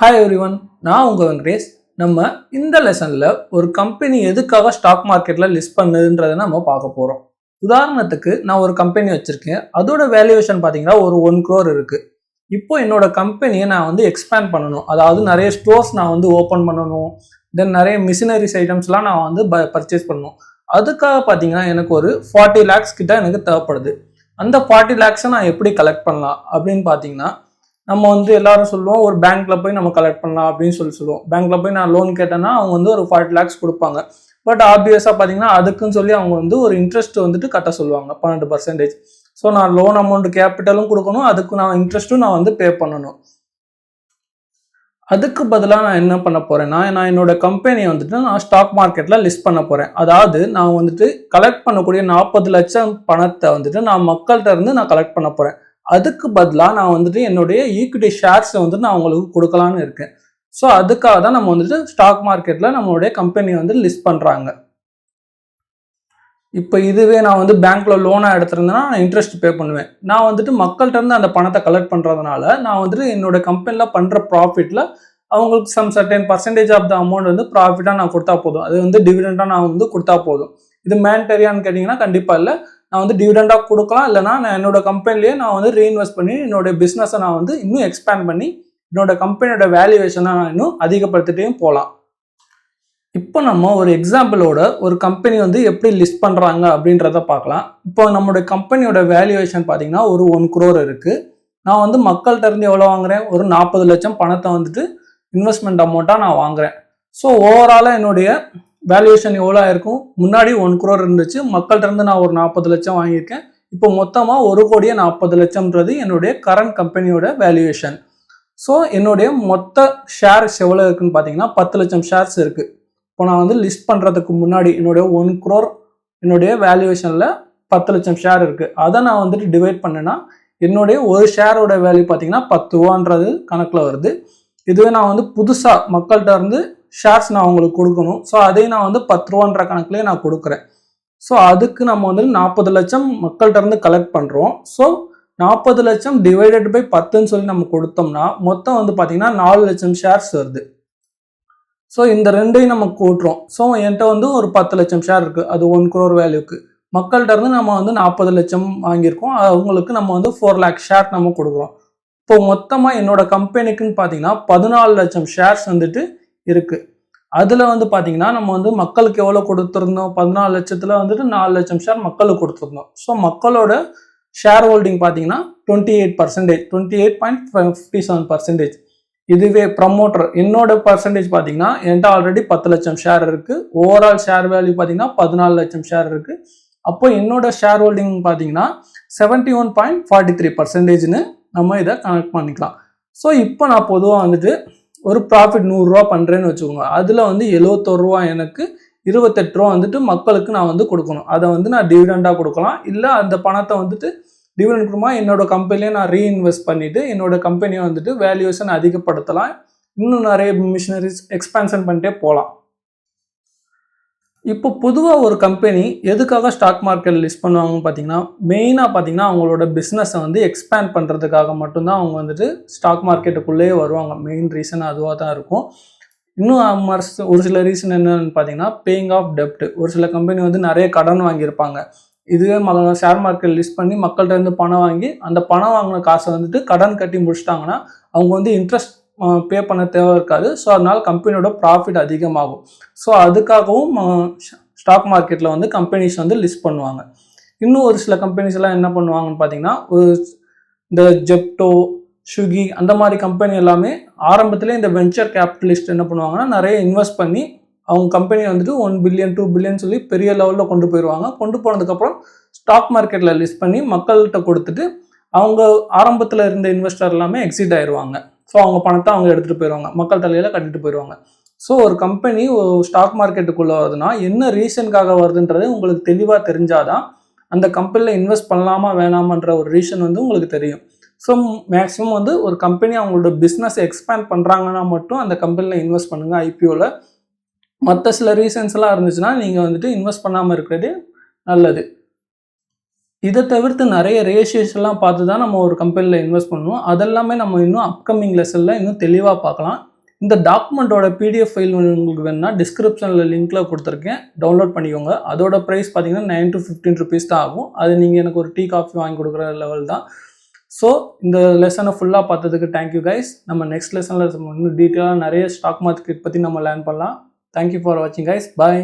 Hi everyone நான் உங்கள் வெங்கடேஷ். நம்ம இந்த லெசனில் ஒரு கம்பெனி எதுக்காக ஸ்டாக் மார்க்கெட்டில் லிஸ்ட் பண்ணுதுன்றதை நம்ம பார்க்க போகிறோம் உதாரணத்துக்கு நான் ஒரு கம்பெனி வச்சுருக்கேன். அதோட வேல்யூவேஷன் பார்த்தீங்கன்னா ஒரு ஒன் க்ரோர் இருக்குது இப்போ என்னோட கம்பெனியை நான் வந்து எக்ஸ்பேண்ட் பண்ணணும். அதாவது நிறைய ஸ்டோர்ஸ் நான் வந்து ஓப்பன் பண்ணணும். தென் நிறைய மிஷினரிஸ் ஐட்டம்ஸ்லாம் நான் வந்து பர்ச்சேஸ் பண்ணணும். அதுக்காக பார்த்தீங்கன்னா எனக்கு ஒரு ஃபார்ட்டி லேக்ஸ் கிட்ட எனக்கு தேவைப்படுது. அந்த ஃபார்ட்டி லேக்ஸை நான் எப்படி கலெக்ட் பண்ணலாம் அப்படின்னு பார்த்தீங்கன்னா நம்ம வந்து எல்லாரும் சொல்லுவோம் ஒரு பேங்க்ல போய் நம்ம கலெக்ட் பண்ணலாம் அப்படின்னு சொல்லி சொல்லுவோம். பேங்க்ல போய் நான் லோன் கேட்டேன்னா அவங்க வந்து ஒரு ஃபார்ட்டி லேக்ஸ் கொடுப்பாங்க. பட் ஆப்வியஸாக பார்த்தீங்கன்னா அதுக்குன்னு சொல்லி அவங்க வந்து ஒரு இன்ட்ரெஸ்ட் வந்துட்டு கட்ட சொல்லுவாங்க பன்னெண்டு பர்சன்டேஜ் ஸோ நான் லோன் அமௌண்ட் கேபிட்டலும் கொடுக்கணும் அதுக்கு நான் இன்ட்ரெஸ்ட்டும் நான் வந்து பே பண்ணணும். அதுக்கு பதிலாக நான் என்ன பண்ண போகிறேன்னா நான் என்னோட கம்பெனியை வந்துட்டு நான் ஸ்டாக் மார்க்கெட்டில் லிஸ்ட் பண்ண போகிறேன் அதாவது நான் வந்துட்டு கலெக்ட் பண்ணக்கூடிய நாற்பது லட்சம் பணத்தை வந்துட்டு நான் மக்கள்கிட்ட இருந்து நான் கலெக்ட் பண்ண போகிறேன் அதுக்கு பதிலாக நான் வந்துட்டு என்னுடைய ஈக்விட்டி ஷேர்ஸை வந்துட்டு நான் அவங்களுக்கு கொடுக்கலான்னு இருக்கேன். ஸோ அதுக்காக தான் நம்ம வந்துட்டு ஸ்டாக் மார்க்கெட்டில் நம்மளுடைய கம்பெனி வந்து லிஸ்ட் பண்ணுறாங்க இப்போ இதுவே நான் வந்து பேங்க்ல லோனாக எடுத்திருந்தேன்னா நான் இன்ட்ரெஸ்ட் பே பண்ணுவேன். நான் வந்துட்டு மக்கள்கிட்ட இருந்து அந்த பணத்தை கலெக்ட் பண்ணுறதுனால நான் வந்துட்டு என்னோட கம்பெனியில் பண்ணுற ப்ராஃபிட்டில் அவங்களுக்கு some certain percentage of the amount வந்து ப்ராஃபிட்டாக நான் கொடுத்தா போதும். அது வந்து டிவிடெண்டாக நான் வந்து கொடுத்தா போதும். இது மேண்டரியான்னு கேட்டிங்கன்னா கண்டிப்பாக இல்லை. நான் வந்து டிவிடெண்டாக கொடுக்கலாம். இல்லைனா நான் என்னோட கம்பெனிலேயே நான் வந்து ரீஇன்வெஸ்ட் பண்ணி என்னோட பிஸ்னஸை நான் வந்து இன்னும் எக்ஸ்பேண்ட் பண்ணி என்னோட கம்பெனியோட வேல்யூவேஷனை நான் இன்னும் அதிகப்படுத்திட்டையும் போகலாம். இப்போ நம்ம ஒரு எக்ஸாம்பிளோட ஒரு கம்பெனி வந்து எப்படி லிஸ்ட் பண்ணுறாங்க அப்படின்றத பார்க்கலாம். இப்போ நம்மளுடைய கம்பெனியோட வேல்யூவேஷன் பார்த்தீங்கன்னா ஒரு ஒன் குரோர் இருக்குது நான் வந்து மக்கள்கிட்ட இருந்து எவ்வளோ வாங்குறேன்? ஒரு நாற்பது லட்சம் பணத்தை வந்துட்டு இன்வெஸ்ட்மெண்ட் அமௌண்ட்டாக நான் வாங்குறேன். ஸோ ஓவராலாக என்னுடைய வேல்யூவேஷன் எவ்வளோ இருக்கும்? முன்னாடி ஒன் குரோர் இருந்துச்சு. மக்கள்கிட்ட இருந்து நான் ஒரு நாற்பது லட்சம் வாங்கியிருக்கேன். இப்போ மொத்தமாக ஒரு கோடியே நாற்பது லட்சம்ன்றது என்னுடைய கரண்ட் கம்பெனியோட வேல்யூவேஷன் ஸோ என்னுடைய மொத்த ஷேர்ஸ் எவ்வளோ இருக்குன்னு பார்த்தீங்கன்னா பத்து லட்சம் ஷேர்ஸ் இருக்குது இப்போ நான் வந்து லிஸ்ட் பண்ணுறதுக்கு முன்னாடி என்னுடைய ஒன் குரோர் என்னுடைய வேல்யூவேஷனில் பத்து லட்சம் ஷேர் இருக்குது அதை நான் வந்துட்டு டிவைட் பண்ணேன்னா என்னுடைய ஒரு ஷேரோட வேல்யூ பார்த்தீங்கன்னா பத்து ரூபான்றது கணக்கில் வருது. இதுவே நான் வந்து புதுசாக மக்கள்கிட்ட இருந்து ஷேர்ஸ் நான் அவங்களுக்கு கொடுக்கணும். ஸோ அதையும் நான் வந்து பத்து ரூபான்ற கணக்குலேயே நான் கொடுக்குறேன். ஸோ அதுக்கு நம்ம வந்து நாற்பது லட்சம் மக்கள்கிட்ட இருந்து கலெக்ட் பண்ணுறோம் ஸோ நாற்பது லட்சம் டிவைடட் பை பத்துன்னு சொல்லி நம்ம கொடுத்தோம்னா மொத்தம் வந்து பார்த்தீங்கன்னா நாலு லட்சம் ஷேர்ஸ் வருது. ஸோ இந்த ரெண்டையும் நம்ம கூட்டுறோம். ஸோ என்கிட்ட வந்து ஒரு பத்து லட்சம் ஷேர் இருக்குது அது ஒன் குரோர் வேல்யூக்கு மக்கள்கிட்ட இருந்து நம்ம வந்து நாற்பது லட்சம் வாங்கியிருக்கோம். அவங்களுக்கு நம்ம வந்து ஃபோர் லேக் ஷேர் நம்ம கொடுக்குறோம். இப்போ மொத்தமாக என்னோட கம்பெனிக்குன்னு பார்த்தீங்கன்னா பதினாலு லட்சம் ஷேர்ஸ் வந்துட்டு இருக்குது அதில் வந்து பார்த்தீங்கன்னா நம்ம வந்து மக்களுக்கு எவ்வளோ கொடுத்துருந்தோம்? பதினாலு லட்சத்தில் வந்துட்டு நாலு லட்சம் ஷேர் மக்களுக்கு கொடுத்துருந்தோம். ஸோ மக்களோட ஷேர் ஹோல்டிங் பார்த்தீங்கன்னா twenty eight percentage twenty eight point fifty seven percentage இதுவே ப்ரமோட்டர் என்னோட பர்சன்டேஜ் பார்த்தீங்கன்னா என்கிட்ட ஆல்ரெடி பத்து லட்சம் ஷேர் இருக்குது ஓவரால் ஷேர் வேல்யூ பார்த்தீங்கன்னா பதினாலு லட்சம் ஷேர் இருக்குது அப்போ என்னோட ஷேர் ஹோல்டிங் பார்த்தீங்கன்னா seventy one point forty three பர்சன்டேஜ்னு நம்ம இதை கனெக்ட் பண்ணிக்கலாம். ஸோ இப்போ நான் பொதுவாக வந்துட்டு ஒரு ப்ராஃபிட் நூறுரூவா பண்ணுறேன்னு வச்சுக்கோங்க. அதில் வந்து எழுவத்தொரு ரூபா எனக்கு இருபத்தெட்டு ரூபா வந்துட்டு மக்களுக்கு நான் வந்து கொடுக்கணும். அதை வந்து நான் டிவிடெண்டாக கொடுக்கலாம். இல்லை அந்த பணத்தை வந்துட்டு டிவிடெண்ட் கொடுமா என்னோட கம்பெனியை நான் ரீஇன்வெஸ்ட் பண்ணிவிட்டு என்னோட கம்பெனியை வந்துட்டு வேல்யூவேஷன் அதிகப்படுத்தலாம். இன்னும் நிறைய மிஷினரிஸ் எக்ஸ்பேன்ஷன் பண்ணிட்டே போகலாம். இப்போ பொதுவாக ஒரு கம்பெனி எதுக்காக ஸ்டாக் மார்க்கெட் லிஸ்ட் பண்ணுவாங்கன்னு பார்த்தீங்கன்னா மெயினாக பார்த்தீங்கன்னா அவங்களோட பிஸ்னஸை வந்து எக்ஸ்பேண்ட் பண்ணுறதுக்காக மட்டும்தான் அவங்க வந்துட்டு ஸ்டாக் மார்க்கெட்டுக்குள்ளேயே வருவாங்க. மெயின் ரீசன் அதுவாக தான் இருக்கும். இன்னும் ஒரு சில ரீசன் என்னன்னு பார்த்தீங்கன்னா பேயிங் ஆஃப் டெப்ட் ஒரு சில கம்பெனி வந்து நிறைய கடன் வாங்கியிருப்பாங்க. இதுவே ம ஷேர் மார்க்கெட் லிஸ்ட் பண்ணி மக்கள்கிட்ட இருந்து பணம் வாங்கி அந்த பணம் வாங்கின காசை வந்துட்டு கடன் கட்டி முடிச்சிட்டாங்கன்னா அவங்க வந்து இன்ட்ரெஸ்ட் பே பண்ண தேவை இருக்காது. ஸோ அதனால் கம்பெனியோட ப்ராஃபிட் அதிகமாகும். ஸோ அதுக்காகவும் ஸ்டாக் மார்க்கெட்டில் வந்து கம்பெனிஸ் வந்து லிஸ்ட் பண்ணுவாங்க. இன்னும் ஒரு சில கம்பெனிஸ் எல்லாம் என்ன பண்ணுவாங்கன்னு பார்த்தீங்கன்னா ஒரு இந்த ஜெப்டோ ஸ்விக்கி அந்த மாதிரி கம்பெனி எல்லாமே ஆரம்பத்திலே இந்த வெஞ்சர் கேபிட்டலிஸ்ட் என்ன பண்ணுவாங்கன்னா நிறைய இன்வெஸ்ட் பண்ணி அவங்க கம்பெனி வந்துட்டு ஒன் பில்லியன் டூ பில்லியன் சொல்லி பெரிய லெவலில் கொண்டு போயிடுவாங்க கொண்டு போனதுக்கப்புறம் ஸ்டாக் மார்க்கெட்டில் லிஸ்ட் பண்ணி மக்கள்கிட்ட கொடுத்துட்டு அவங்க ஆரம்பத்தில் இருந்த இன்வெஸ்டர் எல்லாமே எக்ஸிட் ஆயிடுவாங்க ஸோ அவங்க பணத்தை அவங்க எடுத்துகிட்டு போயிடுவாங்க மக்கள் தலையில் கட்டிட்டு போயிடுவாங்க ஸோ ஒரு கம்பெனி ஸ்டாக் மார்க்கெட்டுக்குள்ளே வருதுன்னா என்ன ரீசனுக்காக வருதுன்றது உங்களுக்கு தெளிவாக தெரிஞ்சாதான் அந்த கம்பெனியில் இன்வெஸ்ட் பண்ணலாமா வேணாமான்ற ஒரு ரீசன் வந்து உங்களுக்கு தெரியும். ஸோ மேக்ஸிமம் வந்து ஒரு கம்பெனி அவங்களோட பிஸ்னஸ் எக்ஸ்பேண்ட் பண்ணுறாங்கன்னா மட்டும் அந்த கம்பெனியில் இன்வெஸ்ட் பண்ணுங்கள் ஐபிஓவில் மற்ற சில ரீசன்ஸ்லாம் இருந்துச்சுன்னா நீங்கள் வந்துட்டு இன்வெஸ்ட் பண்ணாமல் இருக்கிறதே நல்லது. இதை தவிர்த்து நிறைய ரேஷியோஸ் எல்லாம் பார்த்து தான் நம்ம ஒரு கம்பெனியில் இன்வெஸ்ட் பண்ணுவோம் அதெல்லாமே நம்ம இன்னும் அப்கமிங் லெசனில் இன்னும் தெளிவாக பார்க்கலாம். இந்த டாக்குமெண்ட்டோட பிடிஎஃப் ஃபைல் உங்களுக்கு வேணும்னா டிஸ்கிரிப்ஷனில் லிங்க்கில் கொடுத்துருக்கேன். டவுன்லோட் பண்ணிக்கோங்க. அதோட ப்ரைஸ் பார்த்தீங்கன்னா நைன் டு ஃபிஃப்டீன் ருபீஸ் தான் ஆகும். அது நீங்கள் எனக்கு ஒரு டீ காஃபி வாங்கி கொடுக்குற லெவல் தான். ஸோ இந்த லெசனை ஃபுல்லாக பார்த்ததுக்கு தேங்க்யூ கைஸ் நம்ம நெக்ஸ்ட் லெசனில் இன்னும் டீட்டெயிலாக நிறைய ஸ்டாக் மார்க்கெட் பற்றி நம்ம லேர்ன் பண்ணலாம். தேங்க்யூ ஃபார் வாட்சிங் கைஸ் பாய்